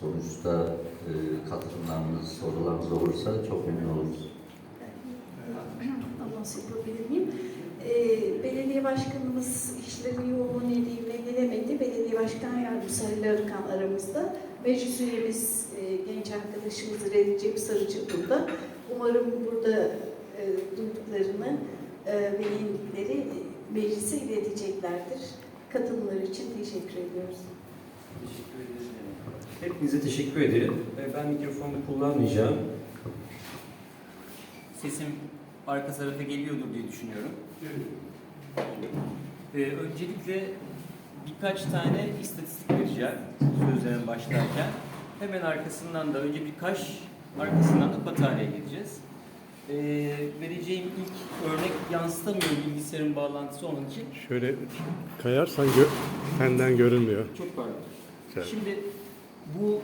sonuçta e, katılımlarınız, sorularınız olursa çok memnun oluruz. Anons yapabilir miyim? Ee, belediye başkanımız işlerin yoğunluğu nedeniyle gelemedi. Belediye başkan yardımcısı Halil Arıkan aramızda. Meclis üyemiz e, genç arkadaşımız Recep Sarıcı burada. Umarım burada e, duyduklarını e, ve yenilikleri meclise ileteceklerdir. Katılımları için teşekkür ediyoruz. Teşekkür ederim. Hepinize teşekkür ederim. Ben mikrofonu kullanmayacağım. Sesim arka tarafa geliyordur diye düşünüyorum. Ee, öncelikle birkaç tane istatistik vereceğim sözlerime başlarken. Hemen arkasından da önce birkaç, arkasından da bataryaya geleceğiz. Ee, vereceğim ilk örnek yansıtamıyor bilgisayarın bağlantısı onun için. Şöyle kayarsan gö senden görünmüyor. Çok pardon. Şimdi bu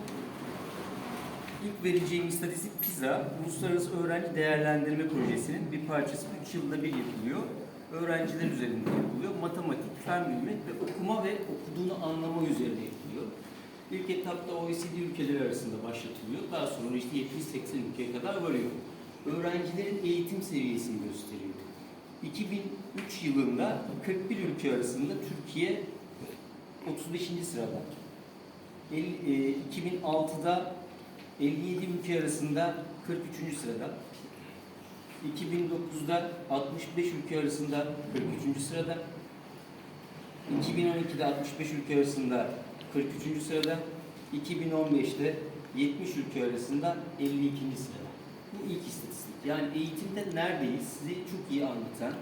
ilk vereceğim istatistik PISA, Uluslararası Öğrenci Değerlendirme Projesi'nin bir parçası 3 yılda bir yapılıyor. Öğrenciler üzerinde yapılıyor. Matematik, fen bilimi ve okuma ve okuduğunu anlama üzerine yapılıyor. İlk etapta OECD ülkeleri arasında başlatılıyor. Daha sonra işte 70-80 ülkeye kadar varıyor. Öğrencilerin eğitim seviyesini gösteriyor. 2003 yılında 41 ülke arasında Türkiye 35. sırada. El- e, 2006'da 57 ülke arasında 43. sırada. 2009'da 65 ülke arasında 43. sırada. 2012'de 65 ülke arasında 43. sırada. 2015'te 70 ülke arasında 52. sırada. Bu ilk istatistik. Yani eğitimde neredeyiz size çok iyi anlatan,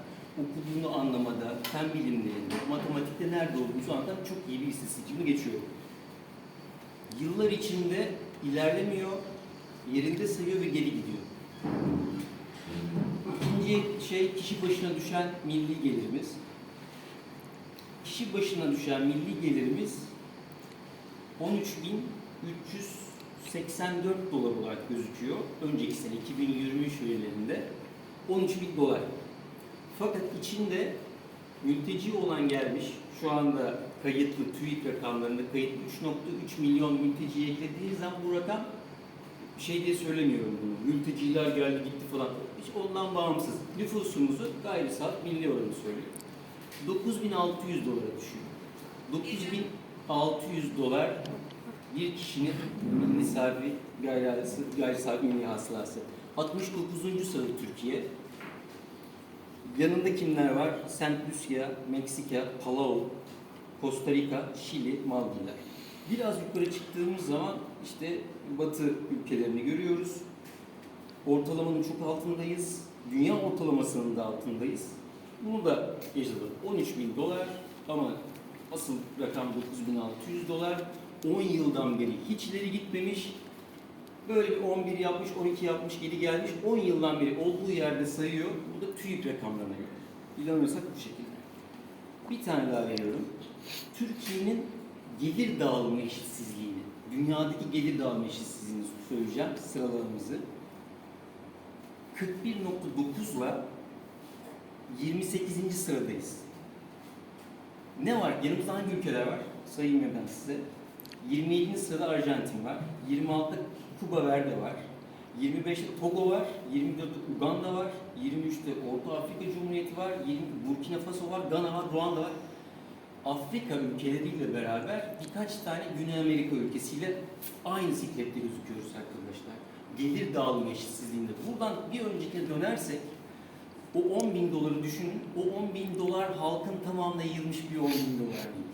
okuduğunu anlamada, fen bilimlerinde, matematikte nerede olduğunuzu anlatan çok iyi bir istatistik. Şimdi geçiyorum. Yıllar içinde ilerlemiyor, yerinde sayıyor ve geri gidiyor. İkinci şey kişi başına düşen milli gelirimiz. Kişi başına düşen milli gelirimiz 13.384 dolar olarak gözüküyor. Önceki sene 2023 verilerinde 13.000 dolar. Fakat içinde mülteci olan gelmiş, şu anda kayıtlı TÜİK rakamlarında kayıtlı 3.3 milyon mülteciye eklediğiniz zaman bu rakam şey diye söylemiyorum bunu. Mülteciler geldi gitti falan. Hiç ondan bağımsız. Nüfusumuzu gayri saat milli oranı söylüyor. 9600 dolara düşüyor. 9600 dolar bir kişinin milli sahibi gayri, gayri sahibi milli hasılası. 69. sırada Türkiye. Yanında kimler var? Saint Lucia, Meksika, Palau, Costa Rica, Şili, Maldivler. Biraz yukarı çıktığımız zaman işte Batı ülkelerini görüyoruz. Ortalamanın çok altındayız. Dünya ortalamasının da altındayız. Bunu da yaşadık. 13 bin dolar ama asıl rakam 9600 dolar. 10 yıldan beri hiç ileri gitmemiş. Böyle bir 11 yapmış, 12 yapmış, geri gelmiş. 10 yıldan beri olduğu yerde sayıyor. Bu da TÜİK rakamlarına göre. İnanırsak bu şekilde. Bir tane daha veriyorum. Türkiye'nin gelir dağılımı eşitsizliğini, dünyadaki gelir dağılımı eşitsizliğini söyleyeceğim sıralamamızı. 41.9 ile 28. sıradayız. Ne var? Yanımızda hangi ülkeler var? Sayayım ben size. 27. sırada Arjantin var. 26'da Kuba Verde var. 25'te Togo var. 24'te Uganda var. 23'te Orta Afrika Cumhuriyeti var. 20 Burkina Faso var. Gana var. Ruanda var. Afrika ülkeleriyle beraber birkaç tane Güney Amerika ülkesiyle aynı siklette gözüküyoruz arkadaşlar. Gelir dağılımı eşitsizliğinde. Buradan bir öncekine dönersek o 10 bin doları düşünün. O 10 bin dolar halkın tamamına yayılmış bir 10 bin dolar değil.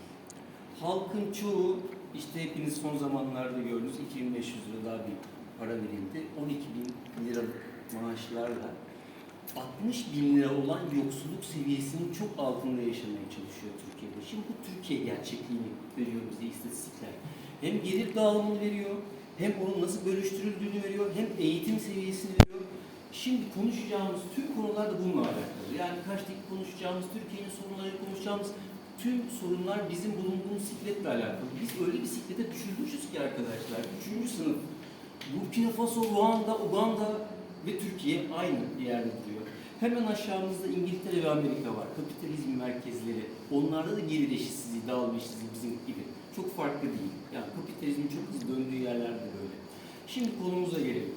Halkın çoğu işte hepiniz son zamanlarda gördünüz 2500 lira daha bir para verildi. 12 bin liralık maaşlarla 60 bin lira olan yoksulluk seviyesinin çok altında yaşamaya çalışıyor Türkiye'de. Şimdi bu Türkiye gerçekliğini veriyor bize istatistikler. Hem gelir dağılımını veriyor, hem onun nasıl bölüştürüldüğünü veriyor, hem eğitim seviyesini veriyor. Şimdi konuşacağımız tüm konular da bununla alakalı. Yani kaç dakika konuşacağımız, Türkiye'nin sorunları konuşacağımız tüm sorunlar bizim bulunduğumuz sikletle alakalı. Biz öyle bir siklete düşürmüşüz ki arkadaşlar. Üçüncü sınıf. Burkina Faso, Ruanda, Uganda ve Türkiye aynı yerde duruyor. Hemen aşağımızda İngiltere ve Amerika var. Kapitalizm merkezleri. Onlarda da gelir eşitsizliği, dağılma bizim gibi. Çok farklı değil. Yani kapitalizmin çok hızlı döndüğü yerlerde Şimdi konumuza gelelim.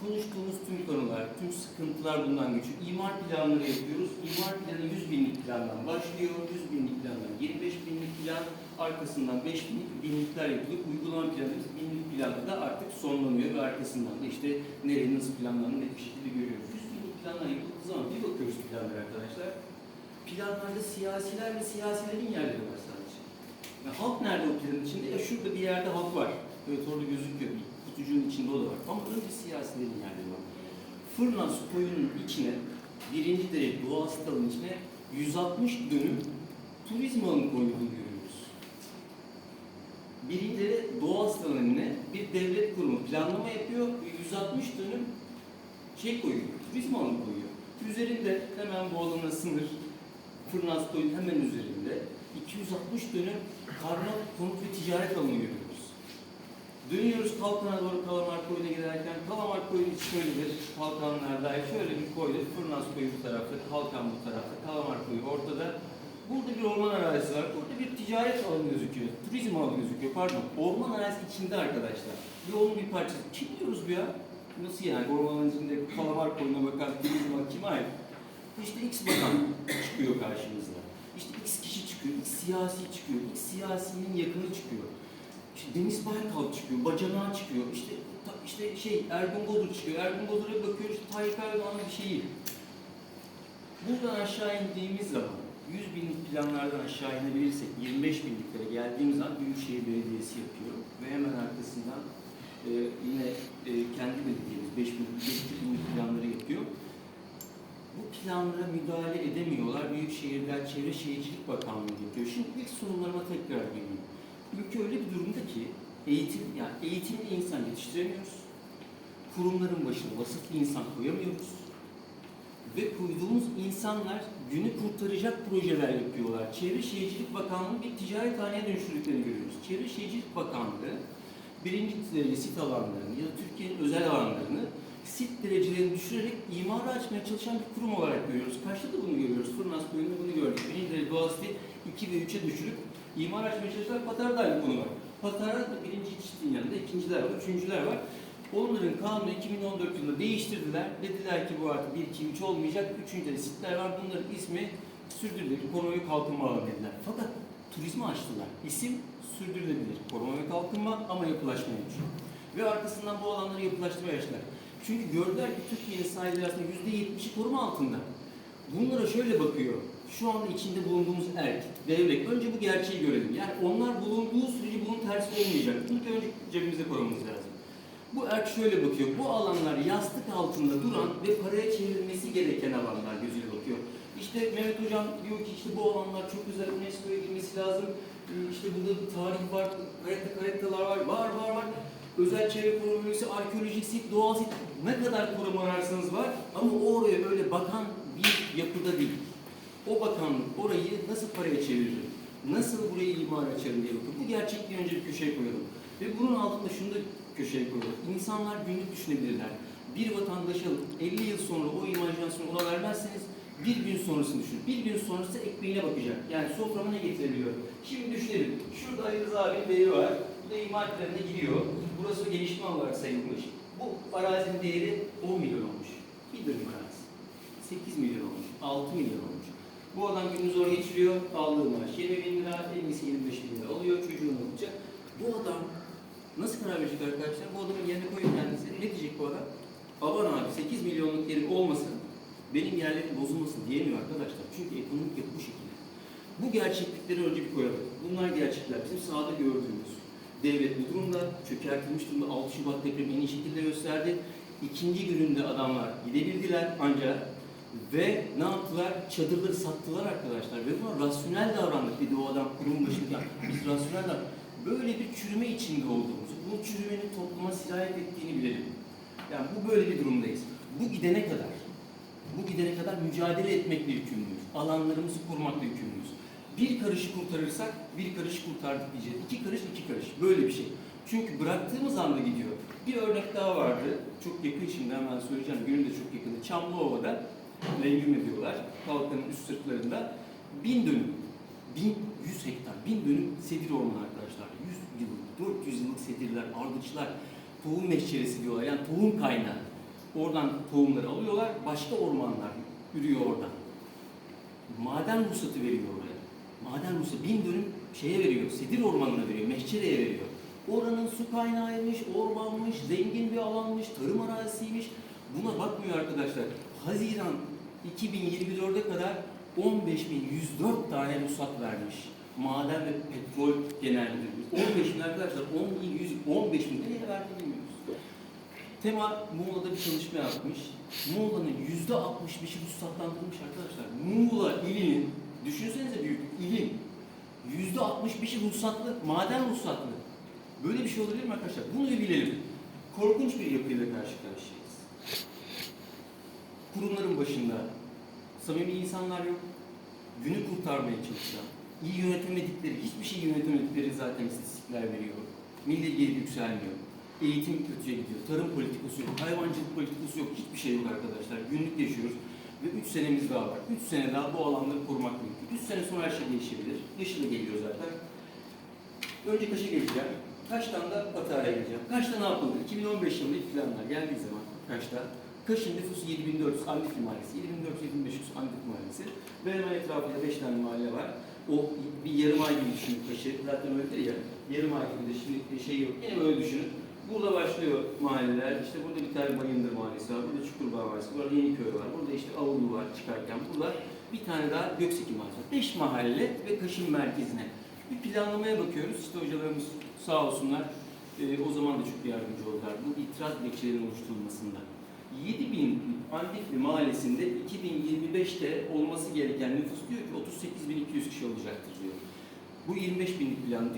Konuştuğumuz tüm konular, tüm sıkıntılar bundan geçiyor. İmar planları yapıyoruz. İmar planı 100 binlik plandan başlıyor. 100 binlik plandan 25 binlik plan, arkasından 5 binlik binlikler yapılıp uygulama planımız binlik planda da artık sonlanıyor ve arkasından da işte nerenin nasıl planlandığını net bir şekilde görüyoruz. 100 binlik planlar yapıldığı zaman bir bakıyoruz planlara arkadaşlar. Planlarda siyasiler ve siyasilerin yerleri var sadece. Ya halk nerede o planın içinde? Ya şurada bir yerde halk var. Evet orada gözüküyor. Bir kutucuğun içinde o da var. Ama önce siyasilerin yerleri var. Fırnas koyunun içine, birinci derece doğal hastalığın içine 160 dönüm turizm alanı görüyoruz. Doğal hastalığın önüne bir devlet kurumu planlama yapıyor ve 160 dönüm şey koyuyor, turizm alanı koyuyor. Üzerinde hemen bu alana sınır, Fırnas koyun hemen üzerinde 260 dönüm karma konut ve ticaret alanı görüyoruz. Dönüyoruz Kalkan'a doğru Kalamar Koyu'na giderken Kalamar içi şöyledir. Kalkanlar dair şöyle bir koydur. Fırnas Koyu bu tarafta, Kalkan bu tarafta, Kalamar Koyu ortada. Burada bir orman arazisi var. Burada bir ticaret alanı gözüküyor. Turizm alanı gözüküyor. Pardon. Orman arazisi içinde arkadaşlar. Yolun bir parçası. Kim diyoruz bu ya? Nasıl yani? Ormanın içinde Kalamar Koyu'na bakan turizm alanı kime ait? İşte X bakan çıkıyor karşımıza. İşte X kişi çıkıyor, X siyasi çıkıyor, X siyasinin yakını çıkıyor. İşte Deniz Baykal çıkıyor, Bacanağı çıkıyor, işte işte şey Ergun Bodur çıkıyor. Ergun Bodur'a bakıyoruz, işte Tayyip Erdoğan'ın bir şeyi. Buradan aşağı indiğimiz zaman 100 binlik planlardan aşağı inebilirsek 25 binliklere geldiğimiz zaman Büyükşehir Belediyesi yapıyor ve hemen arkasından e, yine e, kendi belediyemiz 5 binlik, 5 binlik planları yapıyor. Bu planlara müdahale edemiyorlar. Büyükşehirler Çevre Şehircilik Bakanlığı yapıyor. Şimdi ilk sunumlarıma tekrar geleyim. Ülke öyle bir durumda ki eğitim, yani eğitimli insan yetiştiremiyoruz. Kurumların başına vasıflı insan koyamıyoruz. Ve koyduğumuz insanlar günü kurtaracak projeler yapıyorlar. Çevre Şehircilik Bakanlığı bir ticarethaneye dönüştürdüklerini görüyoruz. Çevre Şehircilik Bakanlığı birinci derece sit alanlarını ya da Türkiye'nin özel alanlarını sit derecelerini düşürerek imara açmaya çalışan bir kurum olarak görüyoruz. Kaçta da bunu görüyoruz? Fırnas Koyu'nda bunu gördük. Birinci derece doğal siti 2 ve 3'e düşürüp imar açmaya çalışan Patar'da aynı konu var. Patar'da da birinci çiftliğin yanında ikinciler var, üçüncüler var. Onların kanunu 2014 yılında değiştirdiler. Dediler ki bu artık 1, 2, 3 olmayacak. Üçüncü de sitler var. Bunların ismi sürdürülebilir koruma ve kalkınma alanı dediler. Fakat turizmi açtılar. İsim sürdürülebilir koruma ve kalkınma ama yapılaşmaya geçiyor. Ve arkasından bu alanları yapılaştırmaya başladılar. Çünkü gördüler ki Türkiye'nin sahilleri aslında %70'i koruma altında. Bunlara şöyle bakıyor. Şu anda içinde bulunduğumuz erk, devlet. Önce bu gerçeği görelim. Yani onlar bulunduğu sürece bunun tersi olmayacak. Bunu önce cebimizde koymamız lazım. Bu erk şöyle bakıyor. Bu alanlar yastık altında duran ve paraya çevrilmesi gereken alanlar gözüyle bakıyor. İşte Mehmet Hocam diyor ki işte bu alanlar çok güzel UNESCO'ya girmesi lazım. Ee, İşte burada bir tarih var, karetta karettalar var, var var var. Özel çevre koruma arkeolojik sit, doğal sit ne kadar koruma ararsanız var ama oraya öyle bakan bir yapıda değil. O bakanlık orayı nasıl paraya çevirir, nasıl burayı imar açarım diye bakıyor. Bu gerçekliği önce bir köşeye koyalım. Ve bunun altında şunu da köşeye koyalım. İnsanlar günlük düşünebilirler. Bir vatandaşa 50 yıl sonra o imajinasyonu ona vermezseniz bir gün sonrasını düşün. Bir gün sonrası ekmeğine bakacak. Yani soframa ne getirebiliyor? Şimdi düşünelim. Şurada Ali Rıza abinin evi var. Bu da imar planına giriyor. Burası gelişme olarak sayılmış. Bu arazinin değeri 10 milyon olmuş. Bir dönüm arazi. 8 milyon olmuş. 6 milyon olmuş. Bu adam günü zor geçiriyor. Aldığı maaş 20 bin lira, en iyisi 25 bin lira oluyor. Çocuğunu olacak. Bu adam nasıl karar verecek arkadaşlar? Bu adamın yerine koyun kendisi. Ne diyecek bu adam? Aman abi 8 milyonluk yerim olmasın. Benim yerlerim bozulmasın diyemiyor arkadaşlar. Çünkü ekonomik yapı bu şekilde. Bu gerçeklikleri önce bir koyalım. Bunlar gerçekler. Bizim sahada gördüğümüz. Devlet bu durumda, çökertilmiş durumda 6 Şubat depremi en iyi şekilde gösterdi. İkinci gününde adamlar gidebildiler ancak ve ne yaptılar? Çadırları sattılar arkadaşlar. Ve buna rasyonel davrandık dedi o adam kurum başında. Biz rasyonel davrandık. Böyle bir çürüme içinde olduğumuzu, bu çürümenin topluma sirayet ettiğini bilelim. Yani bu böyle bir durumdayız. Bu gidene kadar, bu gidene kadar mücadele etmekle yükümlüyüz. Alanlarımızı korumakla yükümlüyüz. Bir karışı kurtarırsak bir karış kurtardık diyeceğiz. İki karış iki karış. Böyle bir şey. Çünkü bıraktığımız anda gidiyor. Bir örnek daha vardı. Çok yakın şimdi hemen söyleyeceğim. Günün de çok yakını. Çamlıova'da Lengüm ediyorlar. Kalkanın üst sırtlarında. Bin dönüm. Bin, yüz hektar. Bin dönüm sedir ormanı 400 yıllık sedirler, ardıçlar. tohum meşçeresi diyorlar. Yani tohum kaynağı. Oradan tohumları alıyorlar. Başka ormanlar ürüyor oradan. Maden ruhsatı veriyor oraya. Maden ruhsatı bin dönüm şeye veriyor. Sedir ormanına veriyor. Meşçereye veriyor. Oranın su kaynağıymış, ormanmış, zengin bir alanmış, tarım arazisiymiş. Buna bakmıyor arkadaşlar. Haziran 2024'e kadar 15.104 tane ruhsat vermiş. Maden ve petrol genel müdürlüğü. 15 bin arkadaşlar 10.100, 15 bin nereye verdi bilmiyoruz. Tema Muğla'da bir çalışma yapmış. Muğla'nın yüzde 65'i ruhsatlandırılmış arkadaşlar. Muğla ilinin, düşünsenize büyük ilin yüzde 65'i ruhsatlı, maden ruhsatlı. Böyle bir şey olabilir mi arkadaşlar? Bunu bir bilelim. Korkunç bir yapıyla karşı karşıyayız. Kurumların başında samimi insanlar yok. Günü kurtarmaya çalışan, iyi yönetemedikleri, hiçbir şey yönetemedikleri zaten istatistikler veriyor. Milli gelir yükselmiyor. Eğitim kötüye gidiyor. Tarım politikası yok. Hayvancılık politikası yok. Hiçbir şey yok arkadaşlar. Günlük yaşıyoruz. Ve 3 senemiz daha var. 3 sene daha bu alanları korumak mümkün. 3 sene sonra her şey değişebilir. Da geliyor zaten. Önce Kaş'a geleceğim. Kaş'tan da Patara geleceğim. Kaş'ta ne yapıldı? 2015 yılında ilk planlar geldiği zaman Kaş'ta Kaş'ın nüfusu 7400 Andifli Mahallesi, 7400-7500 Andifli Mahallesi. hemen etrafında 5 tane mahalle var. O bir yarım ay gibi düşünün Kaş'ı. Zaten öyledir ya. Yarım ay gibi de şimdi şey yok. Yine böyle düşünün. Burada başlıyor mahalleler. İşte burada bir tane Bayındır Mahallesi var. Burada Çukurbağ Mahallesi var. Yeniköy var. Burada işte Avulu var çıkarken. Burada bir tane daha Gökseki Mahallesi var. Beş mahalle ve Kaş'ın merkezine. Bir planlamaya bakıyoruz. İşte hocalarımız sağ olsunlar. e, o zaman da çok yardımcı oldular. Bu itiraz dilekçelerinin oluşturulmasında. 7000 Andifli mahallesinde 2025'te olması gereken nüfus diyor ki 38.200 kişi olacaktır diyor. Bu 25 binlik plan.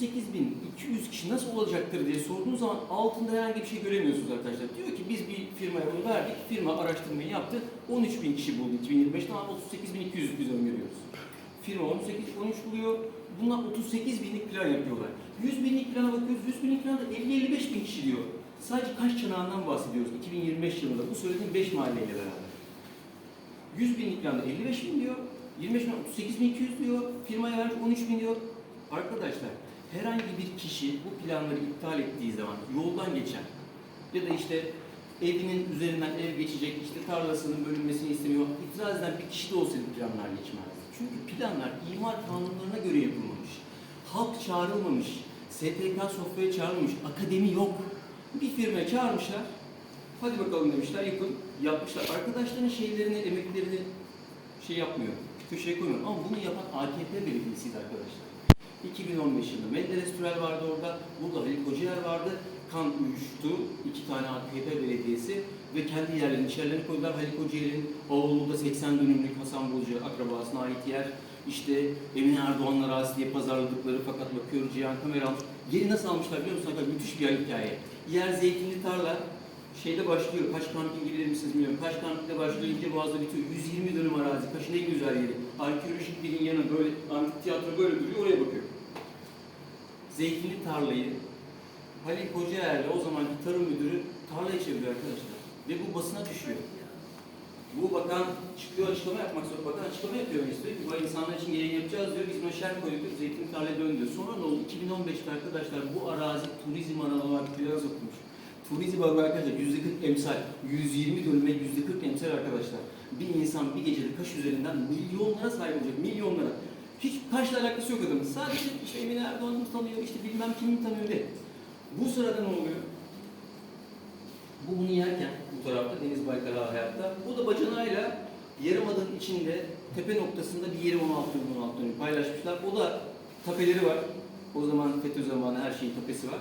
38.200 kişi nasıl olacaktır diye sorduğunuz zaman altında herhangi bir şey göremiyorsunuz arkadaşlar. Diyor ki biz bir firmaya bunu verdik. Firma araştırmayı yaptı. 13 bin kişi buldu 2025'te ama 38.200 biz öngörüyoruz. Firma 18, 13 buluyor. Bunlar 38 binlik plan yapıyorlar. 100 binlik plana bakıyoruz. 100 binlik planda 50-55 bin kişi diyor. Sadece kaç çanağından bahsediyoruz 2025 yılında bu söylediğim 5 mahalleyle beraber. 100 binlik planda 55 bin diyor. 25 bin 38 bin 200 diyor. Firmaya vermiş 13 bin diyor. Arkadaşlar herhangi bir kişi bu planları iptal ettiği zaman yoldan geçen ya da işte evinin üzerinden ev geçecek, işte tarlasının bölünmesini istemiyor. İtiraz eden bir kişi de olsaydı planlar geçmezdi. Çünkü planlar imar kanunlarına göre yapılmamış. Halk çağrılmamış. STK sofraya çağrılmamış. Akademi yok. Bir firma çağırmışlar. Hadi bakalım demişler, yapın. Yapmışlar. Arkadaşların şeylerini, emeklerini şey yapmıyor. Köşeye koymuyor. Ama bunu yapan AKP belediyesiydi arkadaşlar. 2015 yılında Menderes Türel vardı orada. Burada Halil Kocaer vardı. Kan uyuştu. iki tane AKP belediyesi ve kendi yerlerini, içerilerini koydular. Halil Kocaer'in Avlu'da 80 dönümlük Hasan Bulucu akrabasına ait yer. İşte Emine Erdoğan'la arazisi diye pazarladıkları fakat bakıyoruz Cihan kamera almış. Yeri nasıl almışlar biliyor musunuz? Arkadaşlar Müthiş bir hikaye. Yer zeytinli tarla, şeyde başlıyor. Kaş kampingi bilir misiniz bilmiyorum. Kaş kampingde başlıyor. İnce Boğaz'da bitiyor. 120 dönüm arazi. Kaşın en güzel yeri. Arkeolojik birin yanı böyle tiyatro böyle duruyor. Oraya bakıyor. Zeytinli tarlayı Halil Kocaer'le o zamanki tarım müdürü tarlaya çeviriyor arkadaşlar. Ve bu basına düşüyor. Bu bakan çıkıyor açıklama yapmak zorunda. Bakan açıklama yapıyor işte. Bu insanlar için yayın yapacağız diyor. Biz buna şer koyduk. Zeytinli tarlaya dön. Sonra ne oldu? 2015'te arkadaşlar bu arazi turizm alanı olarak plana sokulmuş. Turizm alanı arkadaşlar yüzde 40 emsal, 120 dönüme yüzde 40 emsal arkadaşlar. Bir insan bir gecede kaş üzerinden milyonlara sahip olacak, milyonlara. Hiç kaşla alakası yok adamın. Sadece işte Emine Erdoğan'ı tanıyor, işte bilmem kimi tanıyor de. Bu sırada ne oluyor? Bu bunu yerken bu tarafta Deniz Baykar hayatta. Bu da bacanağıyla Yarımada'nın içinde tepe noktasında bir yeri 16 dönüm 16 dönüm paylaşmışlar. O da tapeleri var. O zaman FETÖ zamanı her şeyin tepesi var.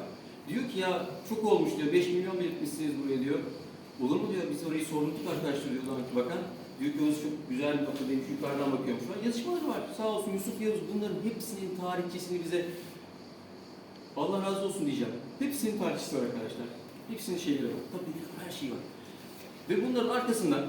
Diyor ki ya çok olmuş diyor. 5 milyon belirtmişsiniz buraya diyor. Olur mu diyor. Biz orayı sorduk arkadaşlar diyor zamanki bakan. Diyor ki orası çok güzel bir noktadaymış. Yukarıdan bakıyorum şu an. Yazışmaları var. Sağ olsun Yusuf Yavuz bunların hepsinin tarihçesini bize Allah razı olsun diyeceğim. Hepsinin tarihçesi var arkadaşlar. Hepsinin şeyleri var. Tabii her şey var. Ve bunların arkasından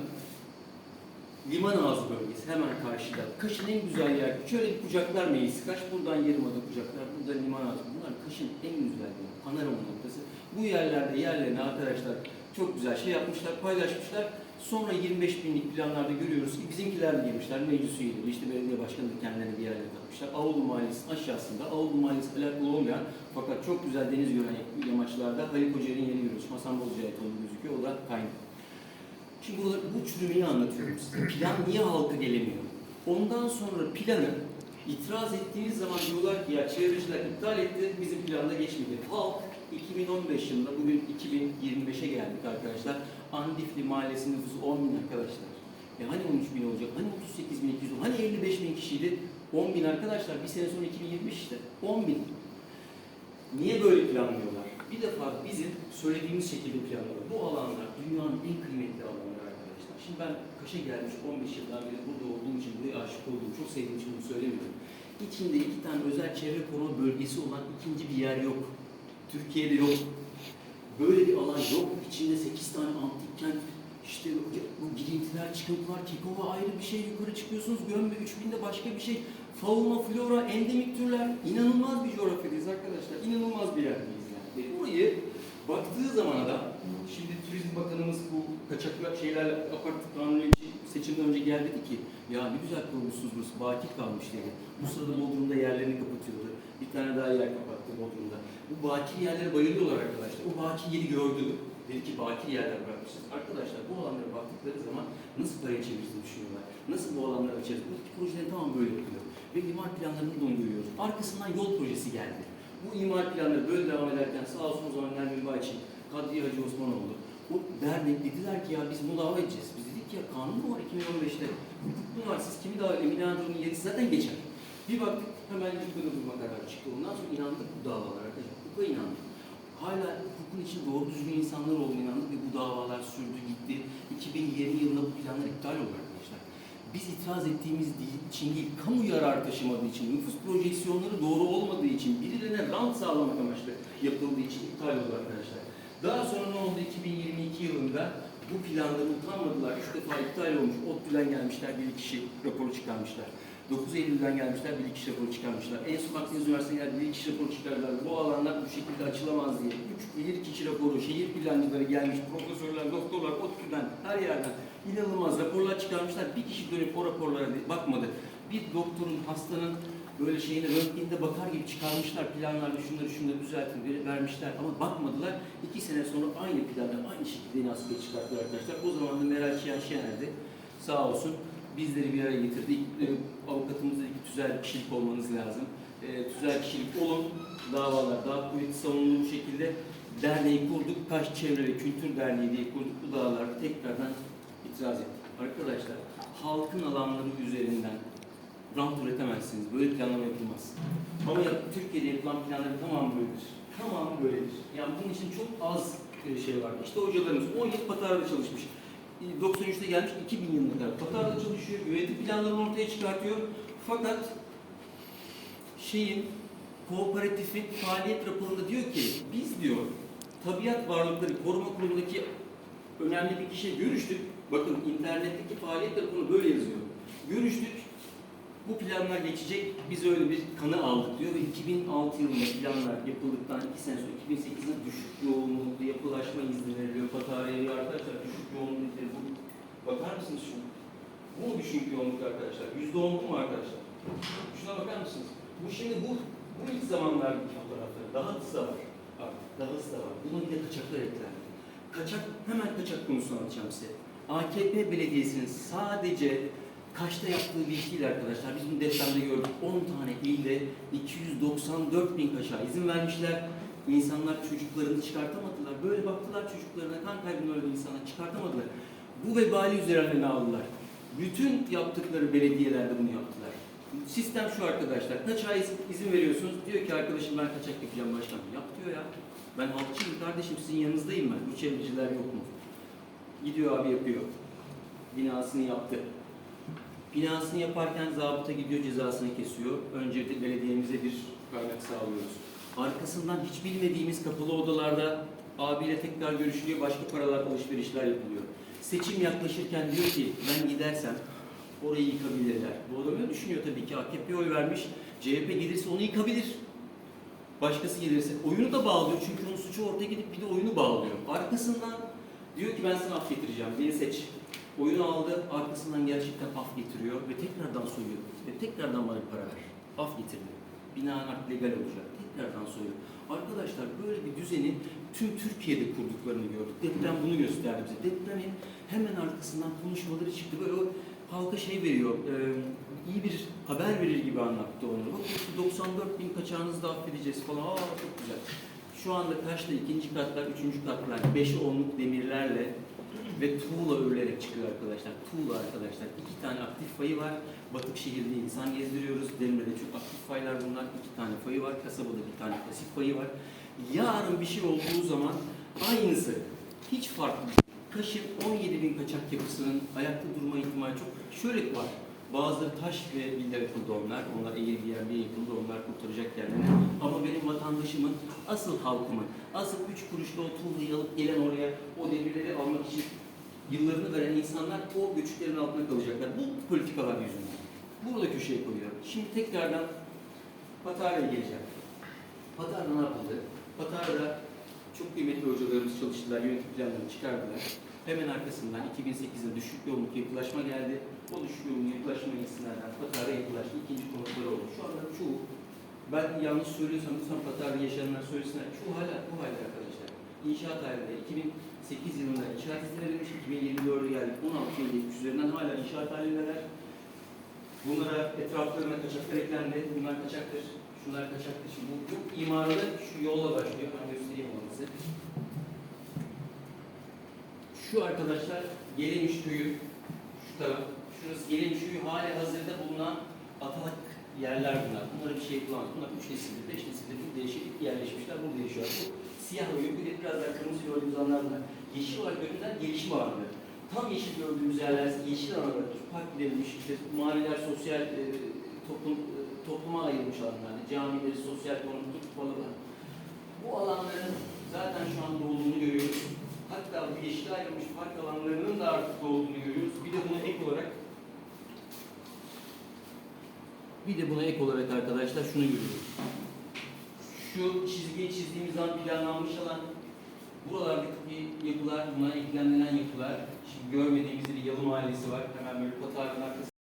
liman ağzı bölgesi hemen karşıda. Kaş'ın en güzel yer. Şöyle bir kucaklar meclisi. Kaş buradan Yarımada kucaklar. Burada liman ağzı. Bunlar Kaş'ın en güzel yeri. Panorama noktası. Bu yerlerde yerlerine arkadaşlar çok güzel şey yapmışlar, paylaşmışlar. Sonra 25 binlik planlarda görüyoruz ki bizimkiler de girmişler. Meclis üyeleri, işte belediye başkanı da kendilerine bir yerlere katmışlar. Avlu Mahallesi'nin aşağısında, Avlu Mahallesi alakalı olmayan fakat çok güzel deniz gören yamaçlarda Halil Kocaer'in yeni yürüyüş. Hasan Bozca'ya konu gözüküyor. O da kaynak. Şimdi burada bu çürümeyi anlatıyorum size. Plan niye halka gelemiyor? Ondan sonra planı itiraz ettiğiniz zaman diyorlar ki ya çevreciler iptal etti, bizim planda geçmedi. Halk 2015 yılında, bugün 2025'e geldik arkadaşlar. Andifli mahallesi nüfusu 10 bin arkadaşlar. E hani 13 bin olacak, hani 38 bin 200 hani 55 bin kişiydi? 10 bin arkadaşlar, bir sene sonra 2025 işte. 10 bin. Niye böyle planlıyorlar? Bir defa bizim söylediğimiz şekilde planlıyorlar. Bu alanlar dünyanın en kıymetli alanları arkadaşlar. Şimdi ben Kaş'a gelmiş 15 yıldan beri burada olduğum için, buraya aşık olduğum, çok sevdiğim için bunu söylemiyorum. İçinde iki tane özel çevre koruma bölgesi olan ikinci bir yer yok. Türkiye'de yok. Böyle bir alan yok. İçinde 8 tane antik kent, işte bu girintiler, çıkıntılar, Kekova ayrı bir şey, yukarı çıkıyorsunuz, Gömbe 3000'de başka bir şey. Fauna, flora, endemik türler, inanılmaz bir coğrafyadayız arkadaşlar. İnanılmaz bir yerdeyiz yani. Ve burayı baktığı zaman da, şimdi Turizm Bakanımız bu kaçaklar şeylerle apart kanunu seçimden önce geldi ki, ya ne güzel kurmuşsunuz burası, bakir kalmış dedi. Bu sırada Bodrum'da yerlerini kapatıyordu. Bir tane daha yer kapattı Bodrum'da. Bu bakir yerlere bayılıyorlar arkadaşlar. O bakir yeri gördü. Dedi ki bakir yerler bırakmışsınız. Arkadaşlar bu alanlara baktıkları zaman nasıl paraya çevirdiğini düşünüyorlar. Nasıl bu alanları açarız? Bu tip projelerin tamam böyle yapılıyor. Ve imar planlarını da görüyoruz. Arkasından yol projesi geldi. Bu imar planları böyle devam ederken sağ olsun o zaman Nermin Bayçin, Kadriye Hacı Osmanoğlu, o dernek dediler ki ya biz bunu dava edeceğiz. Biz dedik ki ya kanun mu var 2015'te? Hukuk var siz kimi dava edin? Milano'nun yetisi zaten geçer. Bir baktık hemen yukarı durma kararı çıktı. Ondan sonra inandık bu davalara arkadaşlar. Hukuka inandık. Hala hukukun için doğru düzgün insanlar olduğunu inandık ve bu davalar sürdü gitti. 2020 yılında bu planlar iptal oldu arkadaşlar. Biz itiraz ettiğimiz için değil, kamu yararı taşımadığı için, nüfus projeksiyonları doğru olmadığı için, birilerine rant sağlamak amaçlı yapıldığı için iptal oldu arkadaşlar. Daha sonra ne oldu 2022 yılında? Bu planları utanmadılar. Üç defa iptal olmuş. ODTÜ'den gelmişler, bir kişi raporu çıkarmışlar. 9 Eylül'den gelmişler, bir kişi raporu çıkarmışlar. En son Akdeniz Üniversitesi'nden bir kişi raporu çıkardılar. Bu alanlar bu şekilde açılamaz diye. Üç bilir kişi raporu, şehir plancıları gelmiş, profesörler, doktorlar, ODTÜ'den, her yerden inanılmaz raporlar çıkarmışlar. Bir kişi dönüp o raporlara bakmadı. Bir doktorun, hastanın böyle şeyine röntgeninde bakar gibi çıkarmışlar planlarla şunları şunları düzeltin vermişler ama bakmadılar. İki sene sonra aynı planla aynı şekilde nasip çıkarttılar arkadaşlar. O zaman da Meral Şiyan Şener'di. Sağ olsun bizleri bir araya getirdi. E, avukatımız dedi ki tüzel bir kişilik olmanız lazım. E, tüzel kişilik olun, davalar daha kuvvetli savunulur bu şekilde derneği kurduk. Kaş Çevre ve Kültür Derneği diye kurduk. Bu davalarda tekrardan itiraz ettik. Arkadaşlar halkın alanları üzerinden rant üretemezsiniz. Böyle planlama yapılmaz. Ama Türkiye'de yapılan planların tamamı böyledir. Tamamı böyledir. Yani bunun için çok az e, şey var. İşte hocalarımız 10 yıl Patara'da çalışmış. E, 93'te gelmiş 2000 yılına kadar. Patara'da çalışıyor, yönetim planlarını ortaya çıkartıyor. Fakat şeyin kooperatifin faaliyet raporunda diyor ki biz diyor tabiat varlıkları koruma kurulundaki önemli bir kişiye görüştük. Bakın internetteki faaliyet raporunu böyle yazıyor. Görüştük. Bu planlar geçecek. Biz öyle bir kanı aldık diyor ve 2006 yılında planlar yapıldıktan 2 sene sonra 2008'de düşük yoğunluklu yapılaşma izni veriliyor. Batarya'ya arkadaşlar düşük yoğunluk izni bu. Bakar mısınız şunu? Bu mu düşük yoğunluk arkadaşlar? Yüzde on mu arkadaşlar? Şuna bakar mısınız? Bu şimdi bu, bu ilk zamanlardaki fotoğrafları. Daha da var. Artık daha hızlı var. Buna bir de kaçaklar eklendi. Kaçak, hemen kaçak konusunu anlatacağım size. AKP Belediyesi'nin sadece Kaçta yaptığı bir iş değil arkadaşlar. Biz bunu depremde gördük. 10 tane ilde 294 bin kaçağa izin vermişler. İnsanlar çocuklarını çıkartamadılar. Böyle baktılar çocuklarına kan kaybını öyle insanlar çıkartamadılar. Bu vebali üzerlerine aldılar. Bütün yaptıkları belediyelerde bunu yaptılar. Sistem şu arkadaşlar. Kaçağa izin, veriyorsunuz. Diyor ki arkadaşım ben kaçak yapacağım başkanım. Yap diyor ya. Ben halkçıyım kardeşim sizin yanınızdayım ben. Bu yok mu? Gidiyor abi yapıyor. Binasını yaptı. Binasını yaparken zabıta gidiyor cezasını kesiyor. Önce belediyemize bir kaynak sağlıyoruz. Arkasından hiç bilmediğimiz kapalı odalarda abiyle tekrar görüşülüyor, başka paralar alışverişler yapılıyor. Seçim yaklaşırken diyor ki ben gidersem orayı yıkabilirler. Bu adam öyle düşünüyor tabii ki. AKP'ye oy vermiş. CHP gelirse onu yıkabilir. Başkası gelirse. Oyunu da bağlıyor çünkü onun suçu ortaya gidip bir de oyunu bağlıyor. Arkasından diyor ki ben sana af getireceğim, beni seç. Oyunu aldı, arkasından gerçekten af getiriyor ve tekrardan soyuyor. Ve tekrardan bana para ver. Af getirdi. Bina artık legal olacak. Tekrardan soyuyor. Arkadaşlar böyle bir düzeni tüm Türkiye'de kurduklarını gördük. Deprem bunu gösterdi bize. Depremin hemen arkasından konuşmaları çıktı. Böyle o halka şey veriyor, e, iyi bir haber verir gibi anlattı onları. Bak işte 94 bin kaçağınızı da affedeceğiz falan. Aa çok güzel. Şu anda Kaş'ta ikinci katlar, üçüncü katlar, 5 onluk demirlerle ve tuğla örülerek çıkıyor arkadaşlar. Tuğla arkadaşlar. İki tane aktif fayı var. Batık şehirde insan gezdiriyoruz. Demir'de çok aktif faylar bunlar. İki tane fayı var. Kasabada bir tane pasif fayı var. Yarın bir şey olduğu zaman aynısı. Hiç farklı. Kaş'ın 17 bin kaçak yapısının ayakta durma ihtimali çok. Şöyle var. Bazıları taş ve villa yapıldı onlar. Onlar Airbnb yapıldı. Onlar kurtaracak yerlerini. Ama benim vatandaşımın, asıl halkımın, asıl üç kuruşla o tuğlayı alıp gelen oraya o demirleri almak için yıllarını veren insanlar o göçüklerin altında kalacaklar. Bu politikalar yüzünden. Bunu da köşeye koyuyorum. Şimdi tekrardan Patara'ya geleceğim. Patara'da ne yapıldı? Patara'da çok kıymetli hocalarımız çalıştılar, yönetim planlarını çıkardılar. Hemen arkasından 2008'de düşük yoğunluk yapılaşma geldi. O düşük yoğunluk yapılaşma isimlerden Patara yapılaştı. ikinci konutları oldu. Şu anda çoğu, ben yanlış söylüyorsam lütfen Patara'da yaşayanlar söylesinler. Çoğu hala bu halde arkadaşlar. İnşaat halinde 2008 yılında inşaat izni verilmiş, 2024'e geldik. 16 yıl üzerinden hala inşaat halindeler. Bunlara etraflarına kaçaklar eklendi. Bunlar kaçaktır. Şunlar kaçaktır. Şimdi bu çok imarlı şu yolla başlıyor. Ben göstereyim onu size. Şu arkadaşlar Gelemiş köyü. Şu taraf. Şurası Gelemiş köyü hali hazırda bulunan atalak yerler bunlar. Bunlara bir şey yapılamaz. Bunlar üç nesildir, beş nesildir. Bu değişik yerleşmişler. Burada yaşıyorlar. Bu siyah oyun. Bir de biraz daha kırmızı gördüğümüz bunlar. Yeşil olarak görünen gelişim alanları. Tam yeşil gördüğümüz yerler yeşil alanlar. Park verilmiş, işte mahalleler sosyal e, toplum e, topluma ayrılmış alanlar. Camileri, sosyal konut falan. Bu alanların zaten şu an dolduğunu görüyoruz. Hatta bu yeşil ayrılmış park alanlarının da artık dolduğunu görüyoruz. Bir de buna ek olarak bir de buna ek olarak arkadaşlar şunu görüyoruz. Şu çizgiyi çizdiğimiz an planlanmış alan buralardaki yapılar, buna eklenen yapılar. Şimdi görmediğimiz bir yalı mahallesi var. Hemen böyle patağın arkasında.